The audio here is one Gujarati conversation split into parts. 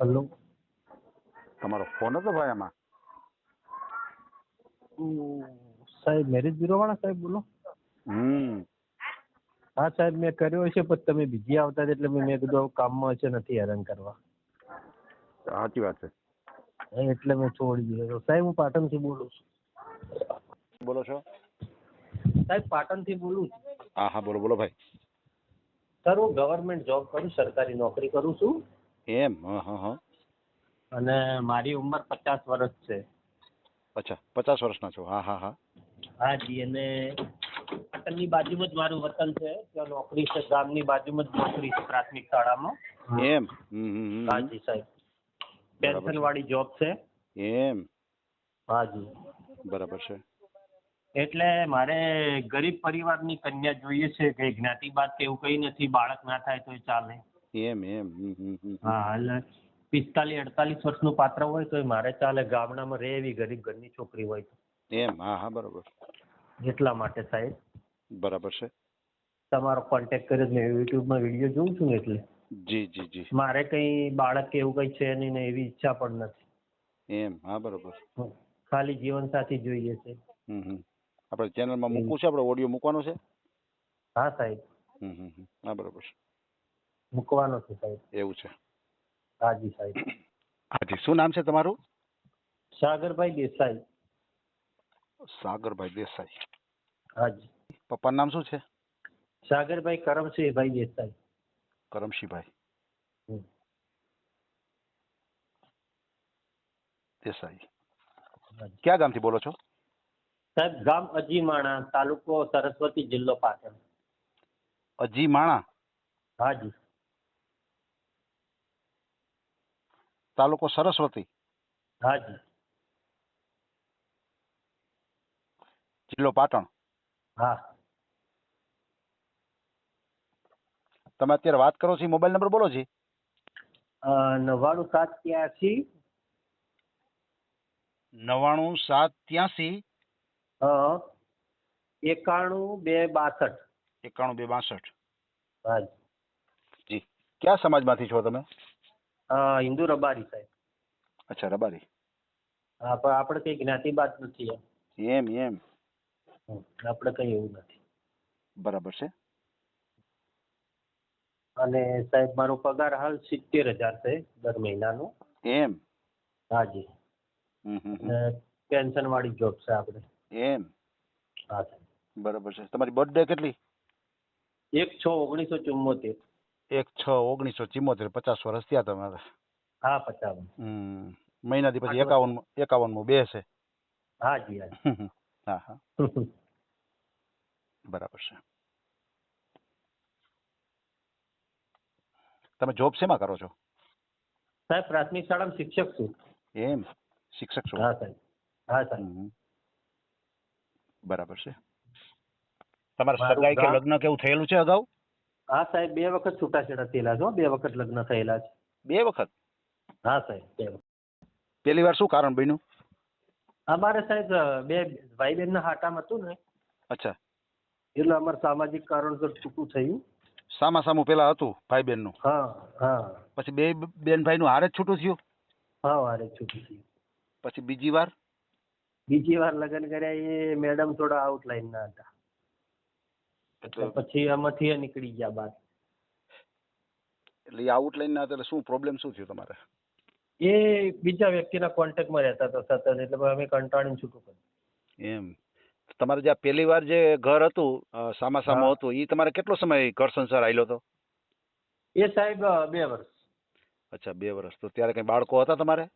હલો. તમારો ફોન હતો ભાઈ આમાં? સાહેબ મેરેજ બ્યુરો વાળા સાહેબ બોલો. હમ. હા સાહેબ મેં કર્યો છે પણ તમે બીજી આવતા એટલે મેં મેં કીધું કામમાં હશે નથી હેરાન કરવા. સાચી વાત છે. એટલે મેં છોડી દીધો સાહેબ હું પાટણથી બોલું છું. બોલો છો? સાહેબ પાટણથી બોલું છું. હા હા બોલો બોલો ભાઈ. સર હું ગવર્મેન્ટ જોબ કરું સરકારી નોકરી કરું છું. એમ? હા હા હા. અને મારી ઉંમર પચાસ વર્ષ છે. અચ્છા પચાસ વર્ષના છો. હા હા હા. હા જી અને પાટણની બાજુમાં જ મારું વતન છે. ત્યાં નોકરી છે ગામની બાજુમાં જ નોકરી છે પ્રાથમિક શાળામાં. એમ? હા જી સાહેબ. પેન્શન વાળી જોબ છે. એમ? હા જી. બરાબર છે. એટલે મારે ગરીબ પરિવારની કન્યા જોઈએ છે કે જ્ઞાતિ બાદ એવું કંઈ નથી બાળક ના થાય તો ચાલે. એમ એમ. હમ હમ હમ હા એટલે પિસ્તાલીસ અડતાલીસ વર્ષનું પાત્ર હોય તો મારે ચાલે ગામડામાં રહે એવી ગરીબ ઘરની છોકરી હોય તો. એમ હા હા બરોબર. એટલા માટે સાહેબ. બરાબર છે. તમારો કોન્ટેક્ટ કર્યો મેં યુટ્યુબમાં વીડિયો જોઉં છું એટલે. જી જી જી. મારે કંઈ બાળક કે એવું કંઈ છે નહીં ને એવી ઈચ્છા પણ નથી. એમ હા બરોબર. ખાલી જીવનસાથી જોઈએ છે. હમ હમ. આપણે ચેનલમાં મૂકવું છે? આપણે ઓડિયો મૂકવાનો છે? હા સાહેબ. હમ. હા બરોબર છે. મૂકવાનો છે સાહેબ. એવું છે. હાજી સાહેબ. હાજી શું નામ છે તમારું? સાગરભાઈ દેસાઈ. સાગરભાઈ દેસાઈ. હાજી. પપ્પાનું નામ શું છે? સાગરભાઈ કરમસિંહભાઈ દેસાઈ. કરમસિંહભાઈ. દેસાઈ. ક્યાં ગામથી બોલો છો? સાહેબ ગામ અજીમાણા તાલુકો સરસ્વતી જિલ્લો પાટણ. અજી માણા હા જી તાલુકો સરસ્વતી. હા જી. જિલ્લો પાટણ. હા. તમે અત્યારે વાત કરો છો મોબાઈલ નંબર બોલો છે નવ્વાણું સાત ત્યાંસી. નવાણું સાત ત્યાસી. અ, એકાણું બે બાસઠ. એકાણું બે બાસઠ. હા જી. કયા સમાજમાંથી છો તમે? હિન્દુ રબારી સાહેબ. અચ્છા રબારી. હા પણ આપણે કઈ જ્ઞાતિબાદ નથી એમ. એમ એમ. આપણે કઈ એવું નથી. બરાબર છે. અને સાહેબ મારો પગાર હાલ સિત્તેર હજાર છે દર મહિનાનો. એમ. હા જી. હમ હમ હમ. અને પેન્શન વાળી જોબ છે આપણે. એમ. હા સાહેબ. બરાબર છે. તમારી બર્થડે કેટલી? એક છ ઓગણીસો ચુમ્મોતેર એક છ ઓગણીસો ચિમોતેર પચાસ વર્ષ થયા તમારે હા પચાવન હમ મહિનાથી પછી એકાવન એકાવન એકાવનમાં બે છે. હા જી હા. હા. હા બરાબર છે. તમે જોબ શેમાં કરો છો? સાહેબ પ્રાથમિક શાળામાં શિક્ષક છું. એમ? શિક્ષક છો? હા સાહેબ. હા સાહેબ. બરાબર છે. તમારે સગાઈ કે લગ્ન કેવું થયેલું છે અગાઉ? હા સાહેબ બે વખત છૂટાછેડા થયેલા છે હો. બે વખત લગ્ન થયેલા છે. બે વખત? હા સાહેબ બે વખત. પેલી વાર શું કારણ બન્યું? અમારે સાહેબ બે ભાઈ બહેનના હાટામાં હતું ને. અચ્છા. એટલે અમારે સામાજિક કારણસર છૂટું થયું. સામા સામું પેલા હતું ભાઈ બેનનું હા હા. પછી બે બેન ભાઈ નું હારે જ છૂટું થયું? હા વારે છૂટું થયું. પછી બીજી વાર? બીજી વાર લગ્ન કર્યા એ મેડમ થોડા આઉટલાઈન ના હતા. એટલે પછી આમાંથી એ નીકળી ગયા બાર. એટલે આઉટલાઈન ના એટલે શું પ્રોબ્લેમ શું થયો તમારે? એ બીજા વ્યક્તિના કોન્ટેક્ટમાં રહેતા હતા સતત એટલે અમે કંટાળીને છૂટું કર્યું. એમ. તમારે જે પહેલી વાર જે ઘર હતું સામા સામું હતું એ તમારે કેટલો સમય ઘર સંસાર આવેલો હતો? એ સાહેબ બે વર્ષ. અચ્છા બે વર્ષ. તો ત્યારે કઈ બાળકો હતા તમારે?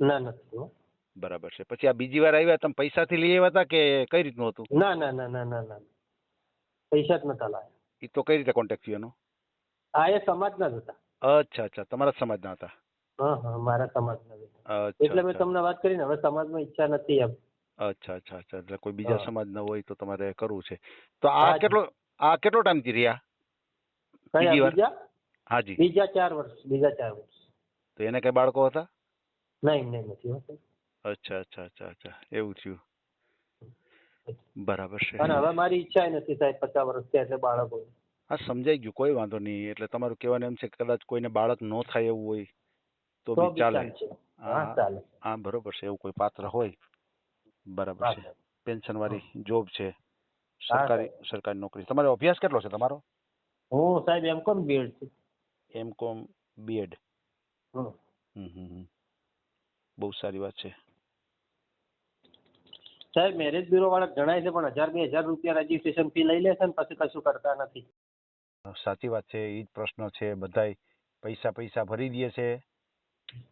ના નથી બરાબર છે. પછી આ બીજી વાર આવ્યા તમે પૈસાથી લઈ આવ્યા હતા કે કઈ રીતનું હતું? ના ના ના ના ના ના. પૈસા જ નતા લાયા. એ તો કઈ રીતે કોન્ટેક્ટ થયો એનો? આ એ સમાજના જ હતા. અચ્છા અચ્છા તમારા સમાજના હતા. હા હા મારા સમાજના જ હતા. એટલે મેં તમને વાત કરીને હવે સમાજમાં ઈચ્છા નથી એમ. અચ્છા અચ્છા અચ્છા એટલે કોઈ બીજા સમાજ સમાજના હોય તો તમારે કરવું છે. તો આ કેટલો આ કેટલો ટાઈમથી રહ્યા? બીજી વાર? હાજી બીજા ચાર વર્ષ બીજા ચાર વર્ષ. તો એને કઈ બાળકો હતા? નહીં નહીં નથી હો અચ્છા અચ્છા અચ્છા અચ્છા એવું થયું. બરાબર છે. અને હવે મારી ઈચ્છા નથી સાહેબ પચાસ વર્ષ થયા છે બાળકો હા સમજાઈ ગયું કોઈ વાંધો નહીં. એટલે તમારું કહેવાનું એમ છે કે કદાચ કોઈને બાળક ન થાય એવું હોય તો બી ચાલે. હા બરોબર છે એવું કોઈ પાત્ર હોય? બરાબર છે. પેન્શન વાળી જોબ છે સરકારી સરકારી નોકરી. તમારો અભ્યાસ કેટલો છે તમારો? હું સાહેબ એમ કોમ બીએડ છે. એમ કોમ બીએડ. બહુ સારી વાત છે. સાહેબ મેરેજ બ્યુરો વાળા જણાય છે પણ હજાર બે હજાર રૂપિયા રજીસ્ટ્રેશન ફી લઈ લે છે ને પછી કશું કરતા નથી. સાચી વાત છે એ જ પ્રશ્ન છે બધાય પૈસા પૈસા ભરી દે છે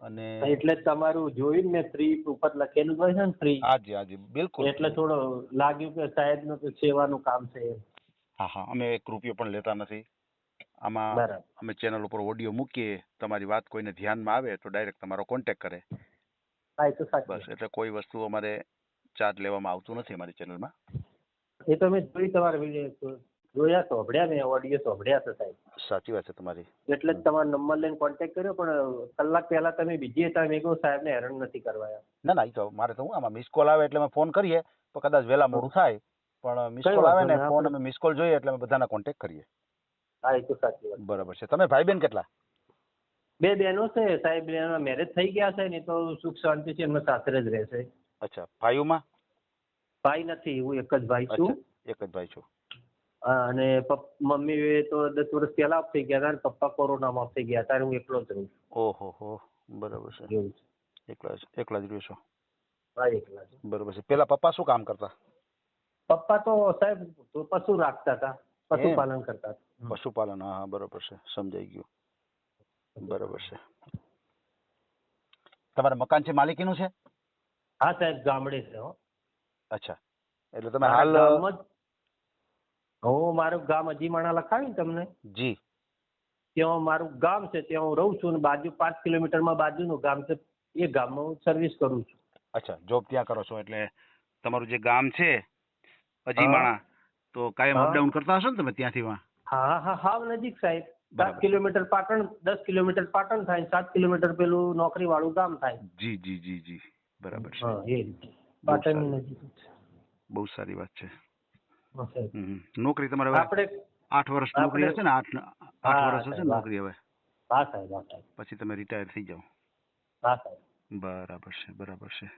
અને એટલે જ તમારું જોયું મેં ફ્રી ઉપર લખેલું હોય છે ને ફ્રી હાજી હાજી બિલકુલ. એટલે થોડો લાગ્યું કે સાહેબનું સેવાનું કામ છે હા હા અમે એક રૂપિયો પણ લેતા નથી. આમાં અમે ચેનલ ઉપર ઓડિયો મૂકીએ તમારી વાત કોઈને ધ્યાનમાં આવે તો ડાયરેક્ટ તમારો કોન્ટેક્ટ કરે. બસ એટલે કોઈ વસ્તુ અમારે ચાર્જ લેવામાં આવતું નથી અમારી ચેનલમાં? એ તો મેં જોઈ તમારા વીડિયો જોયા સાંભળ્યા મેં ઓડિયો સાંભળ્યા છે સાહેબ. સાચી વાત છે તમારી. એટલે જ તમારો નંબર લઈને કોન્ટેક્ટ કર્યો પણ કલાક પહેલા તમે બીજી હતા મેં કહ્યું સાહેબને હેરાન નથી કરવા ના ના એ તો મારે તો હું આમાં મિસ કોલ આવે એટલે અમે ફોન કરીએ તો કદાચ વહેલા મોડું થાય પણ મિસ કોલ આવે ને ફોન અમે મિસ કોલ જોઈએ એટલે અમે બધાના કોન્ટેક્ટ કરીએ. હા એ તો સાચી વાત. બરાબર છે. તમે ભાઈ બેન કેટલા? બે બહેનો છે સાહેબ એના મેરેજ થઈ ગયા છે ને તો સુખ શાંતિ છે એમના સાસરે જ રહેશે અચ્છા ભાઈઓમાં? ભાઈ નથી હું એક જ ભાઈ છું. એક જ ભાઈ છું. અને મમ્મી તો દસ વર્ષ પહેલા થઈ ગયા હતા અને પપ્પા કોરોનામાં off થઈ ગયા હતા હું એકલો જ રહું ઓહો હો બરાબર છે. એકલા એકલા જ રહ્યો છો. હા એકલા જ. બરાબર છે. પેલા પપ્પા શું કામ કરતા? પપ્પા તો સાહેબ પશુ રાખતા હતા પશુપાલન કરતા હતા. પશુપાલન હા હા બરોબર છે. સમજાઈ ગયું. બરોબર છે. તમારે મકાન છે માલિકીનું છે? હા સાહેબ ગામડે છે હો. અચ્છા. એટલે તમે હાલ હું મારું ગામ અજીમાણા લખાવ્યું તમને? જી. ત્યાં મારું ગામ છે ત્યાં હું રહું છું અને બાજુ પાંચ કિલોમીટરમાં બાજુનું ગામ છે. એ ગામમાં હું સર્વિસ કરું છું. અચ્છા જોબ ત્યાં કરો છો એટલે તમારું જે ગામ છે અજીમાણા તો કાયમ. અપડાઉન કરતા હશો ને તમે ત્યાંથી હા હા હા હાવ નજીક સાહેબ. સાત કિલોમીટર પાટણ દસ કિલોમીટર પાટણ થાય સાત કિલોમીટર પેલું નોકરી વાળું ગામ થાય. જી જી જી જી. બરાબર છે. એ રીતે બહુ પાટણની નજીક જ બહુ સારી વાત છે. નોકરી તમારે આપણે આઠ વર્ષ નોકરી હશે ને? આઠ આઠ વર્ષ હશે. નોકરી હવે? હા સાહેબ પછી તમે રિટાયર થઈ જાઓ. હા સાહેબ. બરાબર છે બરાબર છે.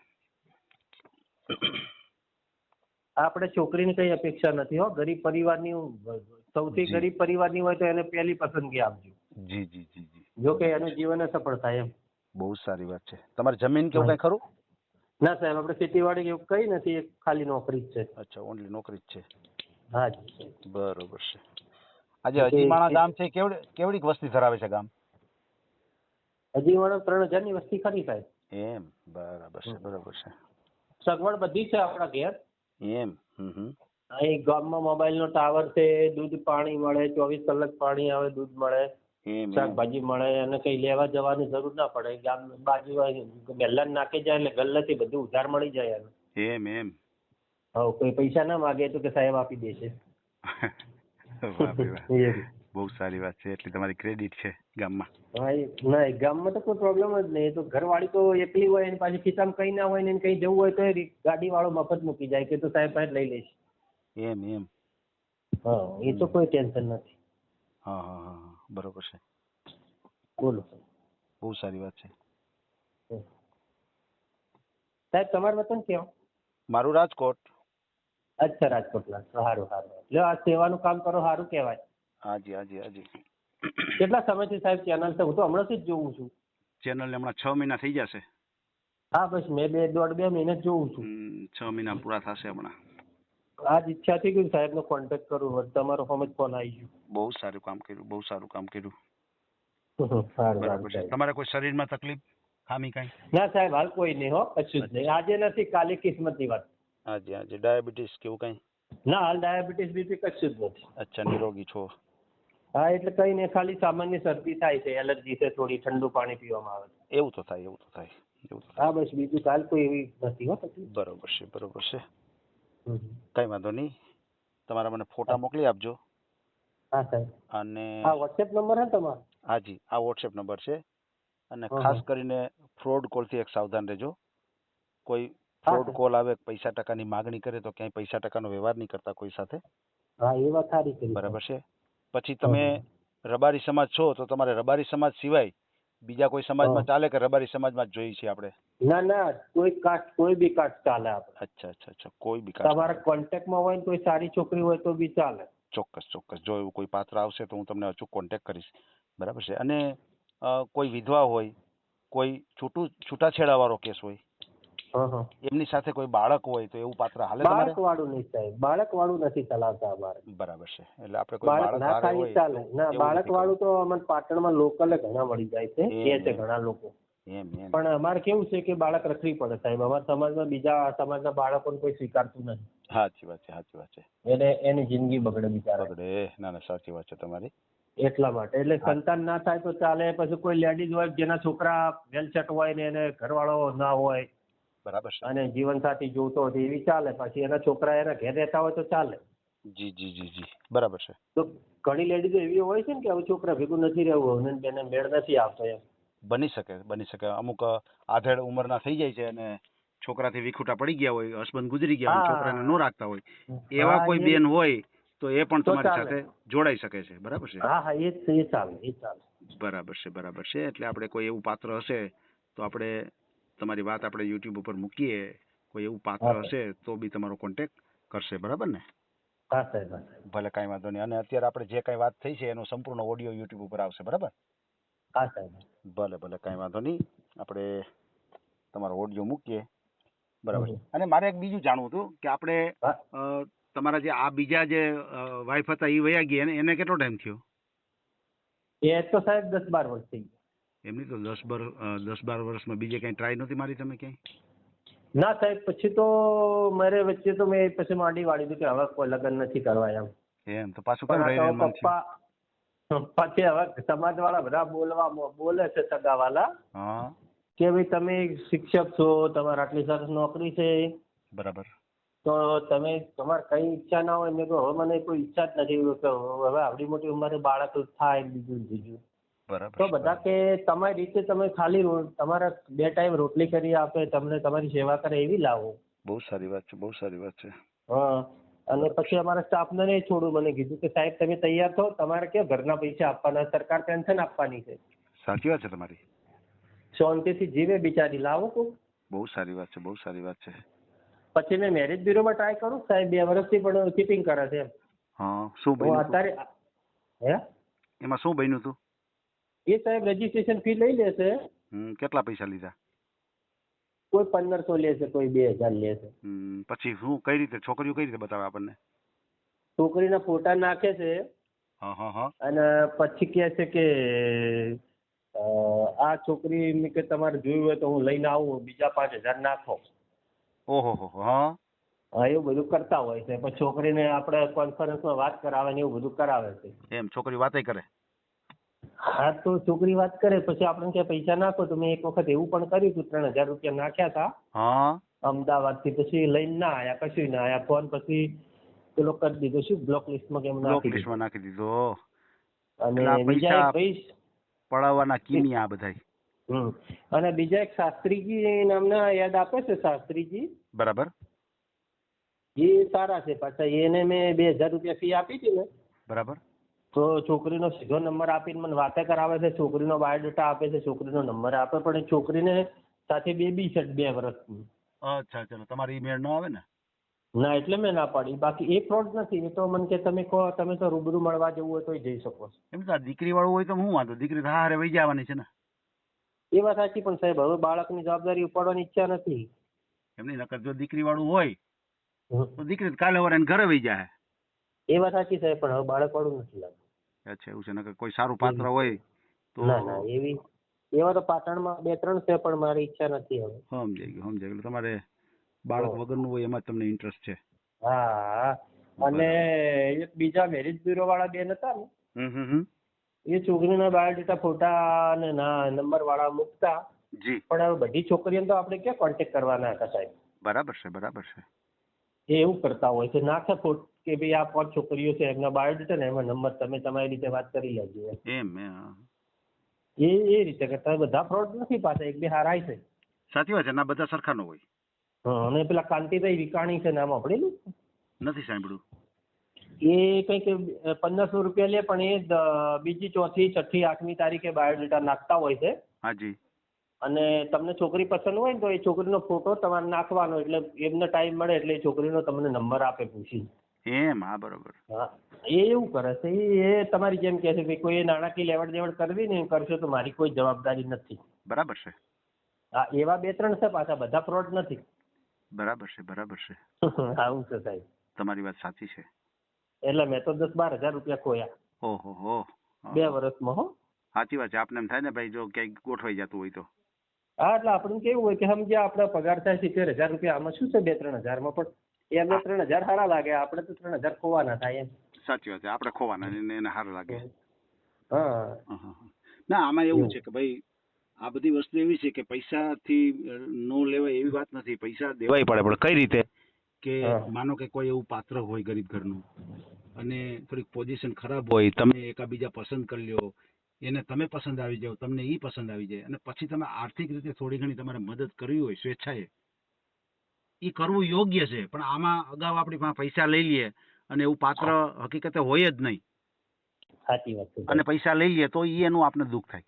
આપણે છોકરીની કઈ અપેક્ષા નથી હો. ગરીબ પરિવારની સૌથી. ગરીબ પરિવારની હોય તો એને પહેલી પસંદગી આપજો. જી જી જી જી. જો કે એનું જીવન સફળ થાય એમ. બહુ સારી વાત છે. તમારે જમીન કેવું કઈ ખરું? ના સાહેબ આપણે ખેતીવાડી એવું કઈ નથી એક ખાલી નોકરી જ છે. અચ્છા ઓનલી નોકરી જ છે. હા જી. બરોબર છે. આજે અજીમાણા ગામ છે કેવડી કેવડીક વસ્તી ધરાવે છે ગામ? હજી ત્રણ ત્રણ હજારની વસ્તી ખરી સાહેબ. એમ બરાબર છે બરાબર છે. સગવડ બધી છે આપણા ઘેર. એમ હમ હમ. અહીં ગામમાં મોબાઈલનો ટાવર છે દૂધ પાણી મળે ચોવીસ કલાક પાણી આવે દૂધ મળે. શાકભાજી મળે અને કઈ લેવા જવાની જરૂર ના પડે. ગામ બાજુ ગલ્લા નાખી જાય એટલે ગલ્લાથી બધું ઉધાર મળી જાય એમ. એમ એમ. હવે કોઈ પૈસા ના માગે તો કે સાહેબ આપી દેશે. બહુ સારી વાત છે એટલે તમારી ક્રેડિટ છે ગામમાં. હા ના ગામમાં તો કોઈ પ્રોબ્લેમ જ નહીં. તો ઘરવાળી તો એકલી હોય ને પાછી ખિસ્સામાં કઈ ના હોય ને એને કઈ જવું હોય તો ગાડી વાળો મફત મૂકી જાય કે તો સાહેબ પાસે લઈ લઈશ. એમ એમ. હા એ તો કોઈ ટેન્શન નથી. હા હા હા. બરોબર છે. બોલો. બહુ સારી વાત છે. સાહેબ તમારું વતન ક્યાં? મારું રાજકોટ. અચ્છા રાજકોટના સારું સારું લ્યો આ સેવાનું કામ કરો સારું કહેવાય. હાજી હાજી હાજી. કેટલા સમયથી સાહેબ ચેનલ છે? હું તો હમણાંથી જ જોઉં છું. ચેનલ હમણાં છ મહિના થઈ જશે. હા બસ મેં બે દોઢ બે મહિને જ જોઉં છું. છ મહિના પૂરા થશે હમણાં. આજ ઈચ્છા થઈ ગઈ સાહેબનો કોન્ટેક્ટ કરું તમારો ફોન જ ફોન આવી બહુ સારું કામ કર્યું બહુ સારું કામ કર્યું. ગયું બરાબર છે. સાહેબ. કોઈ શરીરમાં તકલીફ? ખામી કાંઈ? ના સાહેબ હાલ કોઈ નહીં હો કશું જ નહીં. આજે નથી કાલે કિસ્મતની વાત. હાજી હાજી ડાયાબિટીસ કેવું કાંઈ? ના હાલ ડાયાબિટીસ બીપી કશું જ નથી. અચ્છા નિરોગી છો? હા એટલે કઈ નહીં ખાલી સામાન્ય શરદી થાય છે એલર્જી છે થોડી ઠંડુ પાણી પીવામાં આવે છે. એવું તો થાય એવું તો થાય હા બસ બીજું કાલ કોઈ એવી નથી હો બરોબર છે બરોબર છે. કાંઈ વાંધો નહીં. તમારા મને ફોટા મોકલી આપજો. હા સાહેબ. અને આ વોટ્સએપ નંબર હે તમારો? હાજી આ વોટ્સએપ નંબર છે. અને ખાસ કરીને ફ્રોડ કોલથી એક સાવધાન રહેજો. કોઈ ફ્રોડ કોલ આવે પૈસા ટકાની માગણી કરે તો ક્યાંય પૈસા ટકાનો વ્યવહાર નહીં કરતા કોઈ સાથે. હા એ વાત સારી કરી બરાબર છે. પછી તમે રબારી સમાજ છો તો તમારે રબારી સમાજ સિવાય બીજા કોઈ સમાજમાં ચાલે કે રબારી સમાજમાં જોઈએ છીએ આપણે? ના ના કોઈ કાસ્ટ કોઈ બી કાસ્ટ ચાલે આપણે. અચ્છા અચ્છા અચ્છા કોઈ બી કાસ્ટ તમારા કોન્ટેક્ટમાં હોય ને કોઈ સારી છોકરી હોય તો બી ચાલે. ચોક્કસ ચોક્કસ. જો એવું કોઈ પાત્ર આવશે તો હું તમને અચૂક કોન્ટેક્ટ કરીશ. બરાબર છે? અને કોઈ વિધવા હોય કોઈ છૂટું છૂટાછેડાવાળો કેસ હોય એમની સાથે કોઈ બાળક હોય તો એવું પાત્ર હાલે બાળક વાળું નહીં સાહેબ. બાળક વાળું નથી ચલાવતા અમારે. બરાબર છે. એટલે આપણે કોઈ બાળક ના ખાલી ચાલે. ના બાળક વાળું તો અમારે પાટણમાં લોકલ ઘણા મળી જાય છે. કે છે ઘણા લોકો. પણ અમારે કેવું છે કે બાળક રખડી પડે સાહેબ. અમારા સમાજમાં બીજા સમાજના બાળકોને કોઈ સ્વીકારતું નથી. સાચી વાત છે સાચી વાત છે. એને એની જિંદગી બગડે બિચારા. બગડે. ના ના સાચી વાત છે તમારી. એટલા માટે. એટલે સંતાન ના થાય તો ચાલે. પછી કોઈ લેડીઝ હોય જેના છોકરા વેલસેટ હોય ને એને ઘરવાળો ના હોય બરાબર છે. અને જીવનસાથી જોતો હોય એવી ચાલે. પછી એના છોકરા એના ઘેર રહેતા હોય તો ચાલે. જી જી જી જી. બરાબર છે. તો ઘણી લેડીઝો એવી હોય છે ને કે હવે છોકરા ભેગું નથી રહેવું અને એને મેળ નથી આવતો એમ. બની શકે બની શકે. અમુક આધેડ ઉંમરના થઈ જાય છે અને છોકરાથી વિખૂટા પડી ગયા હોય હસબન્ડ ગુજરી ગયા હોય. છોકરાને નો રાખતા હોય. એવા કોઈ બેન હોય તો એ પણ તમારી સાથે જોડાઈ શકે છે. બરાબર છે? હા હા એ એ ચાલે એ ચાલે. બરાબર છે બરાબર છે. એટલે આપણે કોઈ એવું પાત્ર હશે તો આપણે તમારી વાત આપણે યુટ્યુબ ઉપર મૂકીએ કોઈ એવું પાત્ર હશે તો બી તમારો કોન્ટેક્ટ કરશે બરાબર ને? હા સાહેબ હા સાહેબ. ભલે કાંઈ વાંધો નહીં. અને અત્યારે આપણે જે કાંઈ વાત થઈ છે એનો સંપૂર્ણ ઓડિયો યુટ્યુબ ઉપર આવશે બરાબર? હા સાહેબ. ભલે ભલે કાંઈ વાંધો નહીં. આપણે તમારો ઓડિયો મૂકીએ. બરાબર અને મારે એક બીજું જાણવું હતું કે આપણે તમારા જે આ બીજા જે વાઈફ હતા એ વયા ગયા એને એને કેટલો ટાઈમ થયો? એ તો સાહેબ દસ બાર વર્ષ થઈ ગયા એમની તો દસ બાર દસ બાર વર્ષમાં બીજે કાંઈ ટ્રાય નહોતી મારી તમે ક્યાંય? ના સાહેબ પછી તો મારે વચ્ચે તો મેં પછી માંડી વાળી દીધું કે હવે કોઈ લગ્ન નથી કરવા એમ. એમ તો પાછું પણ રહી? પપ્પા પછી હવે સમાજ વાળા બધા બોલવા બોલે છે સગા વાળા કે ભાઈ તમે શિક્ષક છો તમારે આટલી સરસ નોકરી છે. બરાબર. તો તમે તમારે કઈ ઈચ્છા ના હોય મેં કહ્યું હવે મને કોઈ ઈચ્છા જ નથી. હવે આવડી મોટી ઉંમરે બાળક થાય બીજું બરાબર તો બધા કે તમારી રીતે તમે ખાલી તમારા બે ટાઈમ રોટલી કરી આપે તમને તમારી સેવા કરે એવી લાવો. બહુ સારી વાત છે બહુ સારી વાત છે. હા. અને પછી અમારા સ્ટાફને નહીં છોડું મને કીધું કે સાહેબ તમે તૈયાર થો તમારે કે ઘરના પૈસા આપવાના સરકાર પેન્શન આપવાની છે. સાચી વાત છે તમારી. શાંતિથી જીવે બિચારી લાવો કો બહુ સારી વાત છે બહુ સારી વાત છે. પછી મેં મેરેજ બ્યુરોમાં ટ્રાય કરું સાહેબ બે વર્ષથી પણ કીપિંગ કરે છે હા શું અત્યારે હે? એમાં શું બન્યું હતું એ સાહેબ રજીસ્ટ્રેશન ફી લઈ લેશે. કેટલા પૈસા લીધા? કોઈ પંદરસો લેશે કોઈ બે હજાર લેશે. પછી શું કઈ રીતે છોકરીઓ કઈ રીતે બતાવે આપણને? છોકરીના ફોટા નાખે છે. અને પછી કહે છે કે આ છોકરી મેં કે તમારે જોયું હોય તો હું લઈને આવું બીજા પાંચ હજાર નાખો. ઓહો હા હા એવું બધું કરતા હોય છે. પછી છોકરીને આપણે કોન્ફરન્સમાં વાત કરાવે ને એવું બધું કરાવે છે. એમ છોકરી વાતે કરે? હા તો છોકરી વાત કરે પછી આપણે કે પૈસા નાખો તો મેં એક વખત એવું પણ કર્યું હતું ત્રણ હજાર રૂપિયા નાખ્યા હતા. હા. અમદાવાદથી પછી લઈને ના આયા કશું ના આયા ફોન પછી પેલો કરી દીધો શું બ્લોક લિસ્ટમાં કેમ બ્લોક નાખી દીધો. લિસ્ટમાં નાખી દીધો. અને બીજા એક પૈસા- ભાઈ પડાવવાના કિમિયા આ બધા અને બીજા એક શાસ્ત્રીજી નામના યાદ આપે છે શાસ્ત્રીજી? બરાબર. એ સારા છે પાછા એને મેં બે હજાર રૂપિયા ફી આપી હતી ને. બરાબર. તો છોકરીનો સીધો નંબર આપીને મને વાતે કરાવે છે છોકરીનો બાયોડેટા આપે છે છોકરીનો નંબર આપે પણ એ છોકરીને સાથે બેબી છે બે વર્ષની. અચ્છા ચલો તમારી ઈમેલ ન આવે ને? ના એટલે મેં ના પાડી. બાકી એ ફ્રોડ નથી એ તો મને કે તમે કહો તમે તો રૂબરૂ મળવા જવું હોય તો જઈ શકો છો. એમ તો દીકરી વાળું હોય તો હું વાંધો? દીકરી હારે વહી જવાની છે ને? એ વાત સાચી પણ સાહેબ હવે બાળકની જવાબદારી ઉપાડવાની ઈચ્છા નથી. એમની નકર જો દીકરી વાળું હોય તો દીકરી કાલે વરે ઘરે વહી જાય એ વાત સાચી સાહેબ પણ હવે બાળક વાળું નથી લાગતું. અચ્છા એવું છે. નકર કોઈ સારું પાત્ર હોય તો ના ના એવી એવા તો પાટણમાં બે ત્રણ છે પણ મારી ઈચ્છા નથી હવે. સમજાઈ ગયું સમજાઈ ગયું. તમારે બાળક વગરનું હોય એમાં તમને ઇન્ટરેસ્ટ છે. હા અને એક બીજા મેરેજ બ્યુરો વાળા બેન હતા ને એ છોકરીના બાયોડેટા ફોટા અને ના નંબર વાળા મૂકતા. જી. પણ હવે બધી છોકરીઓને તો આપણે ક્યાં કોન્ટેક્ટ કરવાના હતા સાહેબ? બરાબર છે બરાબર છે. એ એવું કરતા હોય છે નાખે ફોટ કે ભાઈ આ પાંચ છોકરીઓ છે એમના બાયોડેટા ને એમાં નંબર તમે તમારી રીતે વાત કરી લેજો એમ. એ. એ રીતે કરતા બધા ફ્રોડ નથી પાછા એક બે હારા છે. સાચી વાત છે ના બધા સરખા નો હોય. હા, અને પેલા કાંતિભાઈ વિકાણી છે નામ આપડેલું નથી સાંભળ્યું. એ કંઈક પંદરસો રૂપિયા લે પણ એ બીજી ચોથી છઠ્ઠી આઠમી તારીખે બાયોડેટા નાખતા હોય છે. હાજી. અને તમને છોકરી પસંદ હોય ને તો એ છોકરીનો ફોટો તમારે નાખવાનો એટલે એમને ટાઈમ મળે એટલે એ છોકરીનો તમને નંબર આપે પૂછી એમ હા બરોબર. હા એ એવું કરે છે એ એ તમારી જેમ કહે છે કે કોઈ નાણાકીય લેવડ દેવડ કરવી ને કરશો તો મારી કોઈ જવાબદારી નથી. બરાબર છે. હા એવા બે ત્રણ છે પાછા બધા ફ્રોડ નથી. બરાબર છે બરાબર છે. આવું છે સાહેબ. તમારી વાત સાચી છે. એટલે મેં તો દસ બાર હજાર રૂપિયા ખોયા. ઓહો હો. બે વર્ષમાં હો. સાચી વાત છે આપને એમ થાય ને ભાઈ જો ક્યાંક ગોઠવાઈ જતું હોય તો. હા એટલે આપણને કેવું હોય કે સમજ્યા આપણા પગાર થાય સિત્તેર હજાર રૂપિયા આમાં શું છે બે ત્રણ હજારમાં પણ? એમને ત્રણ હજાર સારા લાગે આપણે તો ત્રણ હજાર ખોવાના થાય એમ. સાચી વાત છે. આપણે ખોવાના ને એને સારું લાગે. હા. ના આમાં એવું છે કે ભાઈ આ બધી વસ્તુ એવી છે કે પૈસાથી નો લેવાય એવી વાત નથી. પૈસા દેવાય પડે. પણ કઈ રીતે? કે માનો કે કોઈ એવું પાત્ર હોય ગરીબ ઘરનું અને થોડીક પોઝિશન ખરાબ હોય તમે એકાબીજા પસંદ કરી લ્યો. એને તમે પસંદ આવી જાઓ તમને ઈ પસંદ આવી જાય. અને પછી તમે આર્થિક રીતે થોડી ઘણી તમારે મદદ કરવી હોય સ્વેચ્છાએ એ કરવું યોગ્ય છે. પણ આમાં અગાઉ આપણી પાસે પૈસા લઈ લઈએ અને એવું પાત્ર હકીકતે હોય જ નહીં. સાચી વાત છે અને પૈસા લઈ લઈએ તો એ એનું આપણે દુઃખ થાય.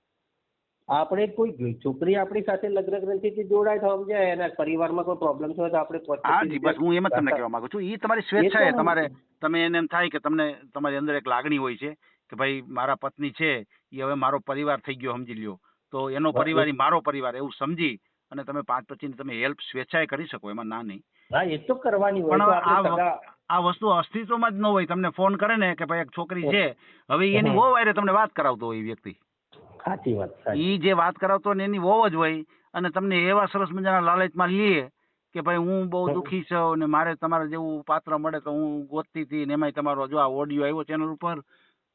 આપણે કોઈ છોકરી આપણી સાથે લગ્ન ગ્રંથિથી જોડાય તો સમજાય એના પરિવારમાં કોઈ પ્રોબ્લેમ થયો તો આપણે હા જી બસ હું એમ જ તમને કહેવા માંગુ છું. એ તમારી સ્વેચ્છા છે. તમારે તમે એને એમ થાય કે તમને તમારી અંદર એક લાગણી હોય છે કે ભાઈ મારા પત્ની છે એ હવે મારો પરિવાર થઈ ગયો સમજી લ્યો. તો એનો પરિવાર ઈ મારો પરિવાર એવું સમજી અને તમે પાંચ પચીની તમે હેલ્પ સ્વેચ્છાએ કરી શકો એમાં ના નહીં. હા એ તો કરવાની પણ આ વસ્તુ અસ્તિત્વમાં જ ન હોય. તમને ફોન કરે ને કે ભાઈ એક છોકરી છે હવે એની. વહુ હારે તમને વાત કરાવતો હોય એ વ્યક્તિ. સાચી વાત એ જે વાત કરાવતો ને એની વહુ જ હોય અને તમને એવા સરસ મજાના લાલચમાં લે કે ભાઈ હું બહુ દુઃખી છું ને મારે તમારા જેવું પાત્ર મળે તો હું ગોતતી હતી ને એમાંય તમારો જો આ ઓડિયો આવ્યો ચેનલ ઉપર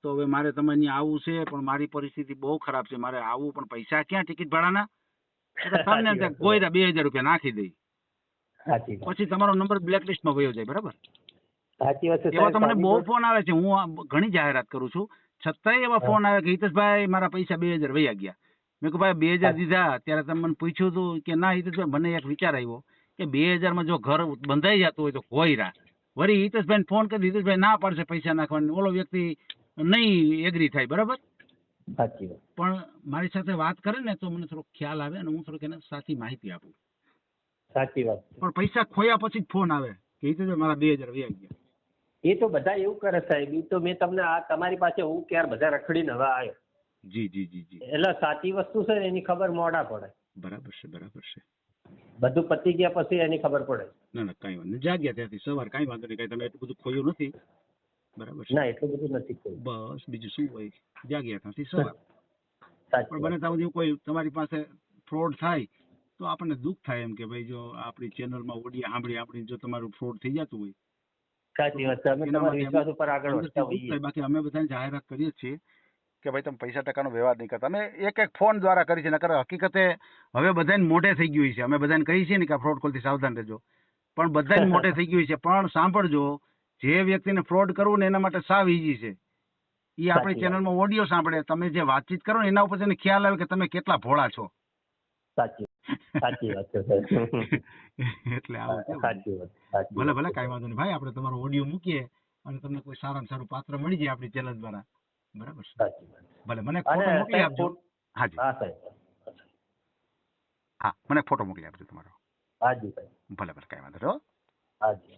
તો હવે મારે તમે અહીંયા આવવું છે પણ મારી પરિસ્થિતિ બહુ ખરાબ છે. મારે આવવું પણ પૈસા ક્યાં ટિકિટ ભાડાના? તમને. ગોયરા બે હજાર રૂપિયા નાખી દઈ. સાચી પછી તમારો નંબર બ્લેકલિસ્ટમાં વયો જાય બરાબર? સાચી વાત છે એવા તમને બહુ ફોન આવે છે હું ઘણી જાહેરાત કરું છું. છતાંય એવા ફોન આવે કે હિતેશભાઈ મારા પૈસા બે હજાર વયા ગયા. મેં કહ્યું ભાઈ બે હજાર દીધા. ત્યારે તમે મને પૂછ્યું હતું કે ના હિતેશભાઈ મને એક વિચાર આવ્યો કે બે હજારમાં જો ઘર બંધાઈ જતું હોય તો કોયરા. વળી હિતેશભાઈ ફોન કરી હિતેશભાઈ ના પાડશે પૈસા નાખવાની. ઓલો વ્યક્તિ નહીં એગ્રી થાય બરાબર? સાચી વાત. પણ મારી સાથે વાત કરે ને તો મને થોડો ખ્યાલ આવે અને હું થોડોક એને સાચી માહિતી આપું. સાચી વાત પણ પૈસા ખોયા પછી જ ફોન આવે કે મારા બે હજાર વયા ગયા. એ તો બધા એવું કરે સાહેબ એ તો મેં તમને આ તમારી પાસે હું ક્યાર બધા રખડીને હવે આવ્યો જી જી જી જી. એટલે સાચી વસ્તુ છે ને એની ખબર મોડા પડે. બરાબર છે બરાબર છે. બધું પતી ગયા પછી એની ખબર પડે. ના ના કાંઈ વાંધો નહીં. જાગ્યા ત્યાંથી સવાર કાંઈ વાંધો નહીં કાંઈ તમે એટલું બધું ખોયું નથી. બરાબર ના એટલું બધું નથી કોઈ બસ બીજું શું હોય? જાગ્યા ત્યાંથી સવાર. પણ બને ત્યાં સુધી કોઈ તમારી પાસે ફ્રોડ થાય તો આપણને દુઃખ થાય એમ કે ભાઈ જો આપણી ચેનલમાં ઓડિયો સાંભળી આપણી જો તમારું ફ્રોડ થઈ જતું હોય. સાચી વાત છે. અમે તમારા વિશ્વાસ ઉપર આગળ વધતા હોઈએ. બાકી અમે બધાને જાહેરાત કરીએ છીએ કે ભાઈ તમે પૈસા ટકાનો વ્યવહાર નહીં કરતા. અમે એક એક ફોન દ્વારા કરી છે નકર હકીકતે હવે બધાને મોઢે થઈ ગયું છે. અમે બધાને કહીએ છીએ ને કે ફ્રોડ કોલથી સાવધાન રહેજો. પણ બધાને મોઢે થઈ ગયું છે. પણ સાંભળજો જે વ્યક્તિને ફ્રોડ કરવું ને એના માટે સાવ ઈઝી છે. એ આપણી ચેનલમાં ઓડિયો સાંભળે તમે જે વાતચીત કરો ને એના ઉપર એને ખ્યાલ આવે કે તમે કેટલા ભોળા છો. સાચી સાચી વાત છે એટલે આવું છે બધું. સાચી વાત ભલે ભલે. કાંઈ વાંધો નહીં. ભાઈ આપણે તમારો ઓડિયો મૂકીએ અને તમને કોઈ સારામાં સારું પાત્ર મળી જાય આપણી ચેનલ દ્વારા. બરાબર ભલે મને ફોટો મોકલી આપજો. હાજી હા સાહેબ. હા મને ફોટો મોકલી આપજો તમારો. હાજી સાહેબ. ભલે ભલે કાંઈ વાંધો. હાજી